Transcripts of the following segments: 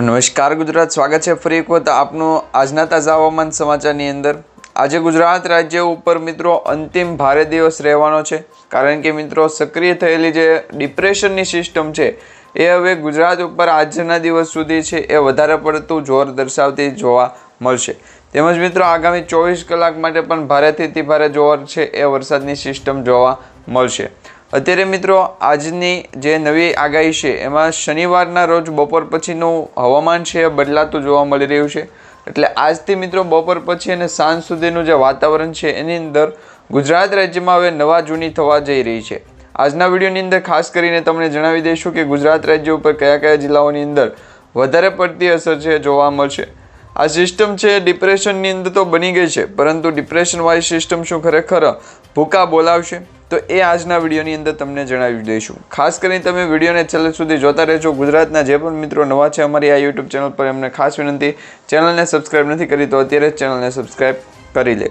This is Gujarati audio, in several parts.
તો નમસ્કાર ગુજરાત સ્વાગત છે. ફરી એક વખત આપનું આજના તાજા હવામાન સમાચારની અંદર. આજે ગુજરાત રાજ્ય ઉપર મિત્રો અંતિમ ભારે દિવસ રહેવાનો છે. કારણ કે મિત્રો સક્રિય થયેલી જે ડિપ્રેશનની સિસ્ટમ છે, એ હવે ગુજરાત ઉપર આજના દિવસ સુધી છે, એ વધારે પડતું જોર દર્શાવતી જોવા મળશે. તેમજ મિત્રો આગામી ચોવીસ કલાક માટે પણ ભારેથી ભારે જોર છે, એ વરસાદની સિસ્ટમ જોવા મળશે. અત્યારે મિત્રો, આજની જે નવી આગાહી છે, એમાં શનિવારના રોજ બપોર પછીનું હવામાન છે એ બદલાતું જોવા મળી રહ્યું છે. એટલે આજથી મિત્રો, બપોર પછી અને સાંજ સુધીનું જે વાતાવરણ છે, એની અંદર ગુજરાત રાજ્યમાં હવે નવા જૂની થવા જઈ રહી છે. આજના વિડીયોની અંદર ખાસ કરીને તમને જણાવી દઈશું કે ગુજરાત રાજ્ય ઉપર કયા કયા જિલ્લાઓની અંદર વધારે પડતી અસર છે, જોવા મળશે. આ સિસ્ટમ છે, ડિપ્રેશનની અંદર તો બની ગઈ છે, પરંતુ ડિપ્રેશન વાળી સિસ્ટમ શું ખરેખર? ભૂકા બોલાવશે, તો એ આજના વિડીયોની અંદર તમને જણાવી દઈશું. ખાસ કરીને તમે વિડીયોને છેલ્લે સુધી જોતા રહેજો. ગુજરાતના જે પણ મિત્રો નવા છે અમારી આ યુટ્યુબ ચેનલ પર, એમને ખાસ વિનંતી, ચેનલને સબસ્ક્રાઈબ નથી કરી તો અત્યારે ચેનલને સબસ્ક્રાઈબ કરી લે.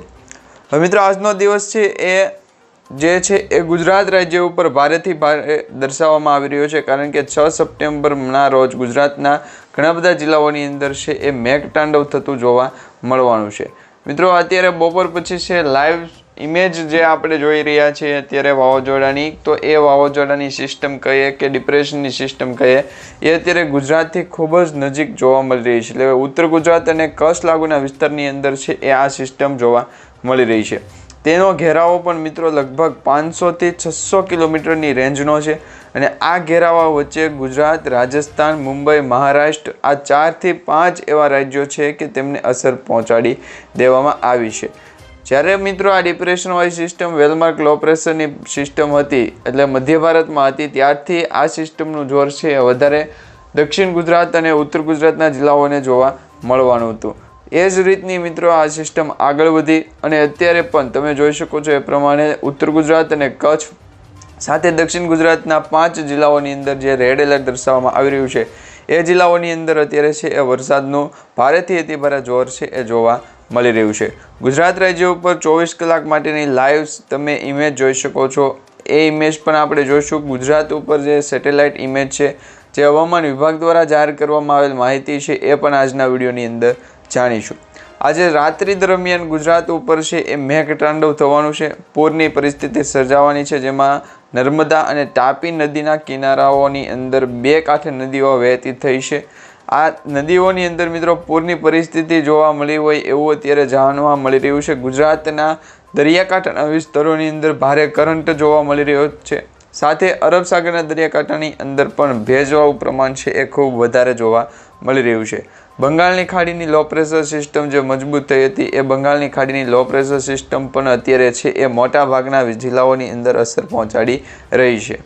હવે મિત્રો, આજનો દિવસ છે એ જે છે એ ગુજરાત રાજ્ય ઉપર ભારેથી ભારે દર્શાવવામાં આવી રહ્યો છે. કારણ કે છ સપ્ટેમ્બરના રોજ ગુજરાતના ઘણા બધા જિલ્લાઓની અંદર છે એ મેઘતાંડવ થતું જોવા મળવાનું છે. મિત્રો, અત્યારે બપોર પછી છે લાઈવ ઇમેજ જે આપણે જોઈ રહ્યા છીએ અત્યારે વાવાઝોડાની, તો એ વાવાઝોડાની સિસ્ટમ કહીએ કે ડિપ્રેશનની સિસ્ટમ કહીએ, એ અત્યારે ગુજરાતથી ખૂબ જ નજીક જોવા મળી રહી છે. એટલે ઉત્તર ગુજરાત અને કચ્છ લાગુના વિસ્તારની અંદર છે એ આ સિસ્ટમ જોવા મળી રહી છે. તેનો ઘેરાવો પણ મિત્રો લગભગ પાંચસોથી છસો કિલોમીટરની રેન્જનો છે અને આ ઘેરાવા વચ્ચે ગુજરાત, રાજસ્થાન, મુંબઈ, મહારાષ્ટ્ર આ ચારથી પાંચ એવા રાજ્યો છે કે તેમને અસર પહોંચાડી દેવામાં આવી છે. જ્યારે મિત્રો આ ડિપ્રેશન વાળી સિસ્ટમ વેલમાર્ક લો પ્રેશરની સિસ્ટમ હતી, એટલે મધ્ય ભારતમાં હતી, ત્યારથી આ સિસ્ટમનું જોર છે વધારે દક્ષિણ ગુજરાત અને ઉત્તર ગુજરાતના જિલ્લાઓને જોવા મળવાનું હતું. એ જ રીતની મિત્રો આ સિસ્ટમ આગળ વધી અને અત્યારે પણ તમે જોઈ શકો છો એ પ્રમાણે ઉત્તર ગુજરાત અને કચ્છ સાથે દક્ષિણ ગુજરાતના પાંચ જિલ્લાઓની અંદર જે રેડ એલર્ટ દર્શાવવામાં આવી રહ્યું છે, એ જિલ્લાઓની અંદર અત્યારે છે એ વરસાદનું ભારેથી અતિભારે જોર છે એ જોવા મળી રહ્યું છે. ગુજરાત રાજ્ય ઉપર ચોવીસ કલાક માટેની લાઈવ તમે ઇમેજ જોઈ શકો છો. એ ઇમેજ પણ આપણે જોઈશું. ગુજરાત ઉપર જે સેટેલાઇટ ઇમેજ છે, જે હવામાન વિભાગ દ્વારા જાહેર કરવામાં આવેલ માહિતી છે, એ પણ આજના વિડીયોની અંદર જાણીશું. આજે રાત્રિ દરમિયાન ગુજરાત ઉપર છે, એ મેઘતાંડવ થવાનું છે. પૂરની પરિસ્થિતિ સર્જાવાની છે, જેમાં નર્મદા અને તાપી નદીના કિનારાઓની અંદર બે કાંઠે નદીઓ વહેતી થઈ છે. આ નદીઓની અંદર મિત્રો પૂરની પરિસ્થિતિ જોવા મળી હોય એવું અત્યારે જાણવા મળી રહ્યું છે. ગુજરાતના દરિયાકાંઠાના વિસ્તારોની અંદર ભારે કરંટ જોવા મળી રહ્યો છે. સાથે અરબ સાગરના દરિયાકાંઠાની અંદર પણ ભેજવાળું પ્રમાણ છે એ ખૂબ વધારે જોવા મળી રહ્યું છે. બંગાળની ખાડીની લો પ્રેશર સિસ્ટમ જે મજબૂત થઈ હતી એ બંગાળની ખાડીની લો પ્રેશર સિસ્ટમ પણ અત્યારે છે એ મોટા ભાગના જિલ્લાઓની અંદર અસર પહોંચાડી રહી છે.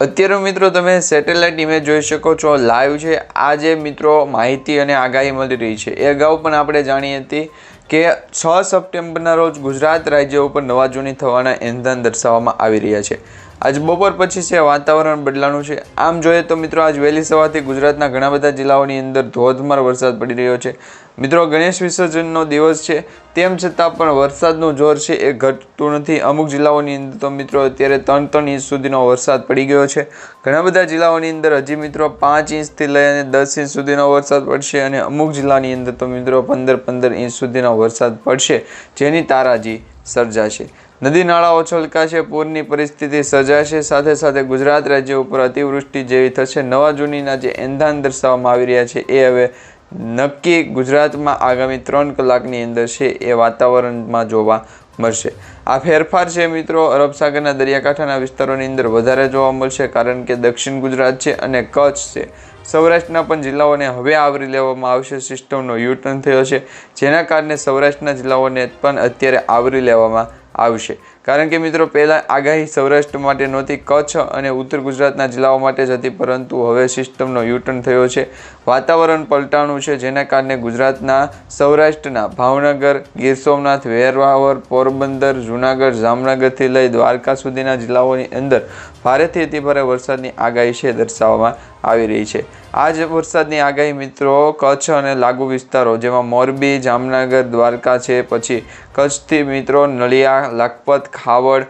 અત્યારે મિત્રો તમે સેટેલાઇટ ઇમેજ જોઈ શકો છો. લાઈવ છે. આ જે મિત્રો માહિતી અને આગાહી મળી રહી છે. એ અગાઉ પણ આપણે જાણી હતી કે છ સપ્ટેમ્બરના રોજ ગુજરાત રાજ્ય ઉપર નવા જૂની થવાના એંધાન દર્શાવવામાં આવી રહ્યા છે. આજ બપોર પછી છે, વાતાવરણ બદલાનું છે. આમ જોઈએ તો મિત્રો, આજ વહેલી સવારથી ગુજરાતના ઘણા બધા જિલ્લાઓની અંદર ધોધમાર વરસાદ પડી રહ્યો છે. મિત્રો, ગણેશ વિસર્જનનો દિવસ છે. તેમ છતાં પણ વરસાદનું જોર છે, એ ઘટતું નથી. અમુક જિલ્લાઓની અંદર તો મિત્રો, અત્યારે ત્રણ ત્રણ ઇંચ સુધીનો વરસાદ પડી ગયો છે. ઘણા બધા જિલ્લાઓની અંદર હજી મિત્રો, પાંચ ઇંચથી લઈને દસ ઇંચ સુધીનો વરસાદ પડશે અને અમુક જિલ્લાની અંદર તો મિત્રો, પંદર પંદર ઇંચ સુધીનો વરસાદ પડશે. જેની તારાજી સર્જાશે. નદી નાળાઓ છલકાશે, પૂરની પરિસ્થિતિ સર્જાશે. સાથે સાથે ગુજરાત રાજ્ય ઉપર અતિવૃષ્ટિ જેવી થશે. નવા જૂનીના જે એંધાન દર્શાવવામાં આવી રહ્યા છે, એ હવે નક્કી ગુજરાતમાં આગામી ત્રણ કલાકની અંદર છે એ વાતાવરણમાં જોવા મળશે. આ ફેરફાર છે મિત્રો અરબ સાગરના દરિયાકાંઠાના વિસ્તારોની અંદર વધારે જોવા મળશે કારણ કે દક્ષિણ ગુજરાત છે અને કચ્છ છે. સૌરાષ્ટ્રના પણ જિલ્લાઓને હવે આવરી લેવામાં આવશે સિસ્ટમનો યુટર્ન થયો છે. જેના કારણે સૌરાષ્ટ્રના જિલ્લાઓને પણ અત્યારે આવરી લેવામાં આવશે. કારણ કે મિત્રો, પહેલાં આગાહી સૌરાષ્ટ્ર માટે નહોતી, કચ્છ અને ઉત્તર ગુજરાતના જિલ્લાઓ માટે જ હતી, પરંતુ હવે સિસ્ટમનો યુટર્ન થયો છે. વાતાવરણ પલટાણું છે, જેના કારણે ગુજરાતના સૌરાષ્ટ્રના ભાવનગર, ગીર સોમનાથ, વેરવાવર, પોરબંદર, જૂનાગઢ, જામનગરથી લઈ દ્વારકા સુધીના જિલ્લાઓની અંદર ભારેથી અતિભારે વરસાદની આગાહી છે, દર્શાવવામાં આવી રહી છે. આ વરસાદની આગાહી મિત્રો કચ્છ અને લાગુ વિસ્તારો, જેમાં મોરબી, જામનગર, દ્વારકા છે, પછી કચ્છથી મિત્રો નળિયા લખપત, ખાવડ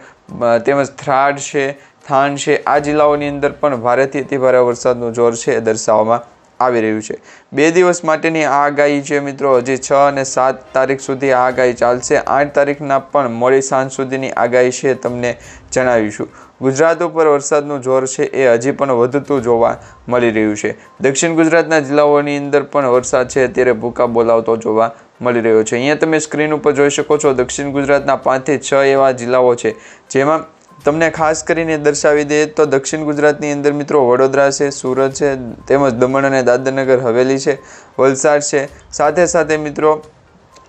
તેમજ થ્રાડ છે થાન છે, આ જિલ્લાઓની અંદર પણ ભારેથી અતિ ભારે વરસાદનું જોર છે દર્શાવવામાં આવી રહ્યું છે. બે દિવસ માટેની આ આગાહી છે મિત્રો. હજી છ અને સાત તારીખ સુધી આ આગાહી ચાલશે. આઠ તારીખના પણ મોડી સાંજ સુધીની આગાહી છે તમને જણાવીશું. ગુજરાત ઉપર વરસાદનું જોર છે એ હજી પણ વધતું જોવા મળી રહ્યું છે. દક્ષિણ ગુજરાતના જિલ્લાઓની અંદર પણ વરસાદ છે અત્યારે ભૂકા બોલાવતો જોવા મળી રહ્યો છે. અહીંયા તમે સ્ક્રીન ઉપર જોઈ શકો છો, દક્ષિણ ગુજરાતના પાંચથી છ એવા જિલ્લાઓ છે, જેમાં તમને ખાસ કરીને દર્શાવી દઈએ તો દક્ષિણ ગુજરાતની અંદર મિત્રો વડોદરા છે, સુરત છે, તેમજ દમણ અને દાદરનગર હવેલી છે, વલસાડ છે. સાથે સાથે મિત્રો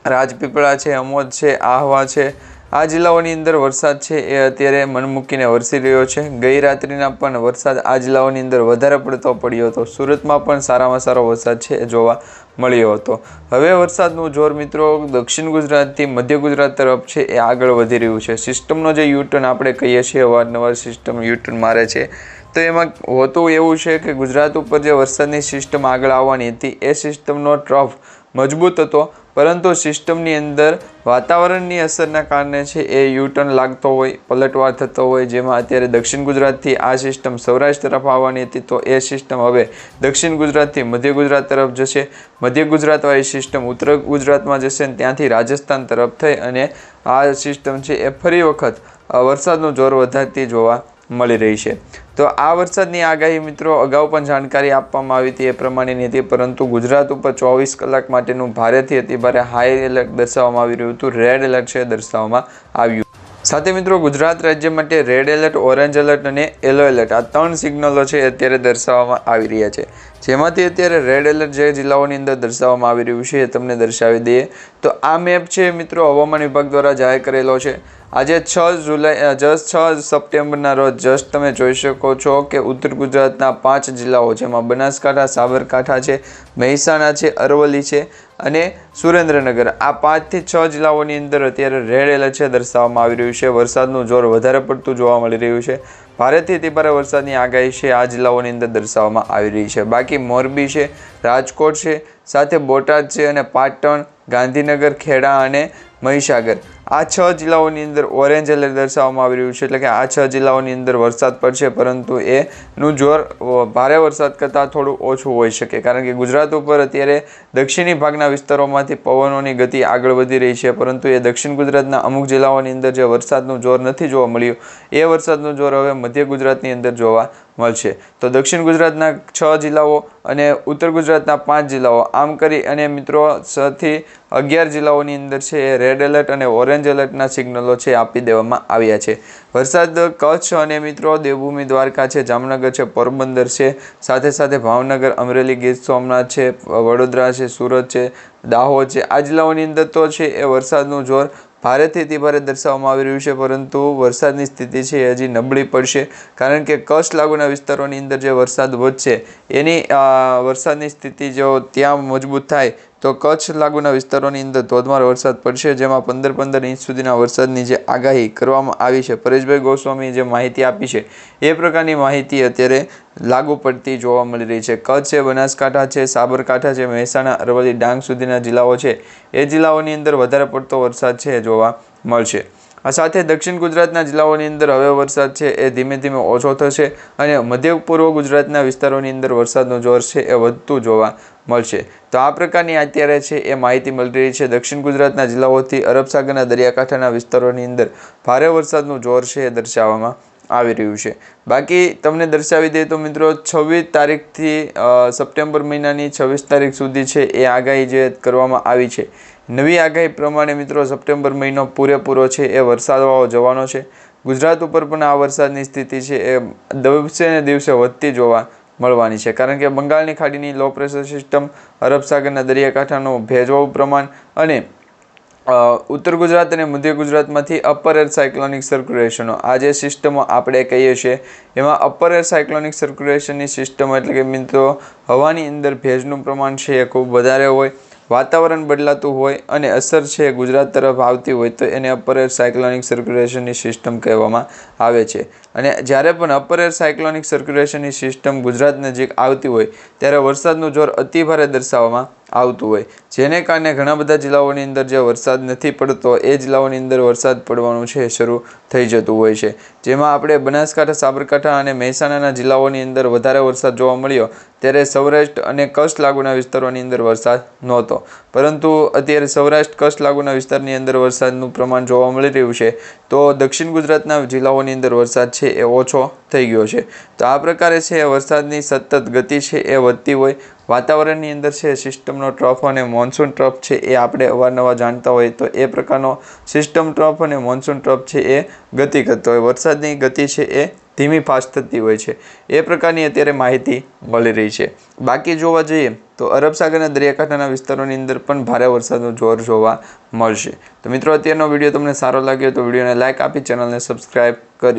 રાજપીપળા છે, અમોદ છે, આહવા છે આ જિલ્લાઓની અંદર વરસાદ છે એ અત્યારે મન મૂકીને વરસી રહ્યો છે. ગઈ રાત્રિના પણ વરસાદ આ જિલ્લાઓની અંદર વધારે પડતો પડ્યો હતો. સુરતમાં પણ સારામાં સારો વરસાદ છે એ જોવા મળ્યો હતો. હવે વરસાદનું જોર મિત્રો દક્ષિણ ગુજરાતથી મધ્ય ગુજરાત તરફ છે એ આગળ વધી રહ્યું છે. સિસ્ટમનો જે યુટર્ન આપણે કહીએ છીએ, અવારનવાર સિસ્ટમ યુટર્ન મારે છે. તો એમાં હોતું એવું છે કે ગુજરાત ઉપર જે વરસાદની સિસ્ટમ આગળ આવવાની હતી, એ સિસ્ટમનો ટ્રફ મજબૂત હતો. પરંતુ સિસ્ટમની અંદર વાતાવરણની અસરના કારણે છે એ યુટર્ન લાગતો હોય, પલટવાર થતો હોય, જેમાં અત્યારે દક્ષિણ ગુજરાતથી આ સિસ્ટમ સૌરાષ્ટ્ર તરફ આવવાની હતી, તો એ સિસ્ટમ હવે દક્ષિણ ગુજરાતથી મધ્ય ગુજરાત તરફ જશે. મધ્ય ગુજરાતવાળી સિસ્ટમ ઉત્તર ગુજરાતમાં જશે અને ત્યાંથી રાજસ્થાન તરફ થઈ અને આ સિસ્ટમ છે એ ફરી વખત વરસાદનું જોર વધારતી જોવા મળી રહી છે. તો આ વરસાદની આગાહી મિત્રો અગાઉ પણ જાણકારી આપવામાં આવી હતી એ પ્રમાણેની હતી, પરંતુ ગુજરાત ઉપર ચોવીસ કલાક માટેનું ભારેથી હતી ભારે હાઈ એલર્ટ દર્શાવવામાં આવી રહ્યું હતું. રેડ એલર્ટ છે દર્શાવવામાં આવ્યું. સાથે મિત્રો ગુજરાત રાજ્ય માટે રેડ એલર્ટ ઓરેન્જ એલર્ટ અને યલો એલર્ટ આ ત્રણ સિગ્નલો છે અત્યારે દર્શાવવામાં આવી રહ્યા છે. જેમાંથી અત્યારે રેડ એલર્ટ જે જિલ્લાઓની અંદર દર્શાવવામાં આવી રહ્યું છે એ તમને દર્શાવી દઈએ. તો આ મેપ છે મિત્રો હવામાન વિભાગ દ્વારા જાહેર કરેલો છે. આજે છ જુલાઈ જસ્ટ છ સપ્ટેમ્બરના રોજ જસ્ટ તમે જોઈ શકો છો કે ઉત્તર ગુજરાતના પાંચ જિલ્લાઓ જેમાં બનાસકાંઠા, સાબરકાંઠા છે, મહેસાણા છે, અરવલ્લી છે અને સુરેન્દ્રનગર. આ પાંચથી છ જિલ્લાઓની અંદર અત્યારે રેડ એલર્ટ છે દર્શાવવામાં આવી રહ્યું છે. વરસાદનું જોર વધારે પડતું જોવા મળી રહ્યું છે. ભારેથી અતિ ભારે વરસાદની આગાહી છે. આ જિલ્લાઓની અંદર દર્શાવવામાં આવી રહી છે. બાકી મોરબી છે, રાજકોટ છે, સાથે બોટાદ છે અને પાટણ, ગાંધીનગર, ખેડા અને મહીસાગર. આ છ જિલ્લાઓની અંદર ઓરેન્જ એલર્ટ દર્શાવવામાં આવી રહ્યું છે. એટલે કે આ છ જિલ્લાઓની અંદર વરસાદ પડશે, પરંતુ એનું જોર ભારે વરસાદ કરતાં થોડું ઓછું હોઈ શકે. કારણ કે ગુજરાત ઉપર અત્યારે દક્ષિણી ભાગના વિસ્તારોમાંથી પવનોની ગતિ આગળ વધી રહી છે, પરંતુ એ દક્ષિણ ગુજરાતના અમુક જિલ્લાઓની અંદર જે વરસાદનું જોર નથી જોવા મળ્યું, એ વરસાદનું જોર હવે મધ્ય ગુજરાતની અંદર જોવા મળશે. તો દક્ષિણ ગુજરાતના છ જિલ્લાઓ અને ઉત્તર ગુજરાતના પાંચ જિલ્લાઓ. આમ કરી અને મિત્રો, છથી અગિયાર જિલ્લાઓની અંદર છે એ રેડ એલર્ટ અને ઓરેન્જ એલર્ટના સિગ્નલો છે આપી દેવામાં આવ્યા છે. વરસાદ, કચ્છ અને મિત્રો દેવભૂમિ દ્વારકા છે, જામનગર છે, પોરબંદર છે, સાથે સાથે ભાવનગર, અમરેલી, ગીર સોમનાથ છે, વડોદરા છે, સુરત છે, દાહોદ છે. આ જિલ્લાઓની અંદર તો છે એ વરસાદનું જોર ભારેથી અતિ ભારે દર્શાવવામાં આવી રહ્યું છે, પરંતુ વરસાદની સ્થિતિ છે એ હજી નબળી પડશે. કારણ કે કચ્છ લાગુના વિસ્તારોની અંદર જે વરસાદ વધશે, એની વરસાદની સ્થિતિ જો ત્યાં મજબૂત થાય તો કચ્છ લાગુના વિસ્તારોની અંદર ધોધમાર વરસાદ પડશે, જેમાં પંદર પંદર ઇંચ સુધીના વરસાદની જે આગાહી કરવામાં આવી છે. પરેશભાઈ ગોસ્વામીએ જે માહિતી આપી છે, એ પ્રકારની માહિતી અત્યારે લાગુ પડતી જોવા મળી રહી છે. કચ્છ છે, બનાસકાંઠા છે, સાબરકાંઠા છે, મહેસાણા, અરવલ્લી, ડાંગ સુધીના જિલ્લાઓ છે. એ જિલ્લાઓની અંદર વધારે પડતો વરસાદ છે, જોવા મળશે. આ સાથે દક્ષિણ ગુજરાતના જિલ્લાઓની અંદર હવે વરસાદ છે એ ધીમે ધીમે ઓછો થશે અને મધ્ય પૂર્વ ગુજરાતના વિસ્તારોની અંદર વરસાદનો જોર છે એ વધતું જોવા મળશે. તો આ પ્રકારની અત્યારે છે એ માહિતી મળી રહી છે. દક્ષિણ ગુજરાતના જિલ્લાઓથી અરબ સાગરના દરિયાકાંઠાના વિસ્તારોની અંદર ભારે વરસાદનું જોર છે એ દર્શાવવામાં આવી રહ્યું છે. બાકી તમને દર્શાવી દઈએ તો મિત્રો છવ્વીસ તારીખથી સપ્ટેમ્બર મહિનાની છવ્વીસ તારીખ સુધી છે એ આગાહી જે કરવામાં આવી છે. નવી આગાહી પ્રમાણે મિત્રો સપ્ટેમ્બર મહિનો પૂરેપૂરો છે, એ વરસાદવાળો જવાનો છે. ગુજરાત ઉપર પણ આ વરસાદની સ્થિતિ છે, એ દિવસે ને દિવસે વધતી જોવા મળવાની છે. કારણ કે બંગાળની ખાડીની લો પ્રેશર સિસ્ટમ અરબ સાગરના દરિયાકાંઠાનું ભેજવાળું પ્રમાણ અને ઉત્તર ગુજરાત અને મધ્ય ગુજરાતમાંથી અપર એર સાયક્લોનિક સર્ક્યુલેશનો આ જે સિસ્ટમો આપણે કહીએ છીએ. એમાં અપર એર સાયક્લોનિક સર્ક્યુલેશનની સિસ્ટમ એટલે કે મિત્રો, હવાની અંદર ભેજનું પ્રમાણ છે એ ખૂબ વધારે હોય. વાતાવરણ બદલાતું હોય અને અસર છે ગુજરાત તરફ આવતી હોય તો એને અપર સાયક્લોનિક સર્ક્યુલેશનની સિસ્ટમ કહેવામાં આવે છે. અને જ્યારે પણ અપર એર સાયક્લોનિક સર્ક્યુલેશનની સિસ્ટમ ગુજરાત નજીક આવતી હોય, ત્યારે વરસાદનું જોર અતિભારે દર્શાવવામાં આવતું હોય. જેને કારણે ઘણા બધા જિલ્લાઓની અંદર જે વરસાદ નથી પડતો, એ જિલ્લાઓની અંદર વરસાદ પડવાનું છે, શરૂ થઈ જતું હોય છે. જેમાં આપણે બનાસકાંઠા, સાબરકાંઠા અને મહેસાણાના જિલ્લાઓની અંદર વધારે વરસાદ જોવા મળ્યો, ત્યારે સૌરાષ્ટ્ર અને કચ્છ લાગુના વિસ્તારોની અંદર વરસાદ નહોતો. પરંતુ અત્યારે સૌરાષ્ટ્ર, કચ્છ લાગુના વિસ્તારની અંદર વરસાદનું પ્રમાણ જોવા મળી રહ્યું છે. તો દક્ષિણ ગુજરાતના જિલ્લાઓની અંદર વરસાદ છે એ ઓછો થઈ ગયો છે. તો આ પ્રકારે છે, વરસાદની સતત ગતિ છે એ વધતી હોય, વાતાવરણની અંદર છે, સિસ્ટમનો ટ્રફ અને મોન્સૂન ટ્રફ છે એ આપણે અવારનવાર જાણતા હોય તો એ પ્રકારનો સિસ્ટમ ટ્રફ અને મોન્સૂન ટ્રફ છે એ ગતિ કરતો હોય. વરસાદની ગતિ છે એ ધીમી ફાસ્ટ થતી હોય છે. એ પ્રકારની અત્યારે માહિતી મળી રહી છે. બાકી જોવા જઈએ તો અરબ સાગરના દરિયાકાંઠાના વિસ્તારોની અંદર પણ ભારે વરસાદનું જોર જોવા મળશે. તો મિત્રો, અત્યારનો વીડિયો તમને સારો લાગ્યો તો વિડીયોને લાઇક આપી, ચેનલને સબસ્ક્રાઈબ કરી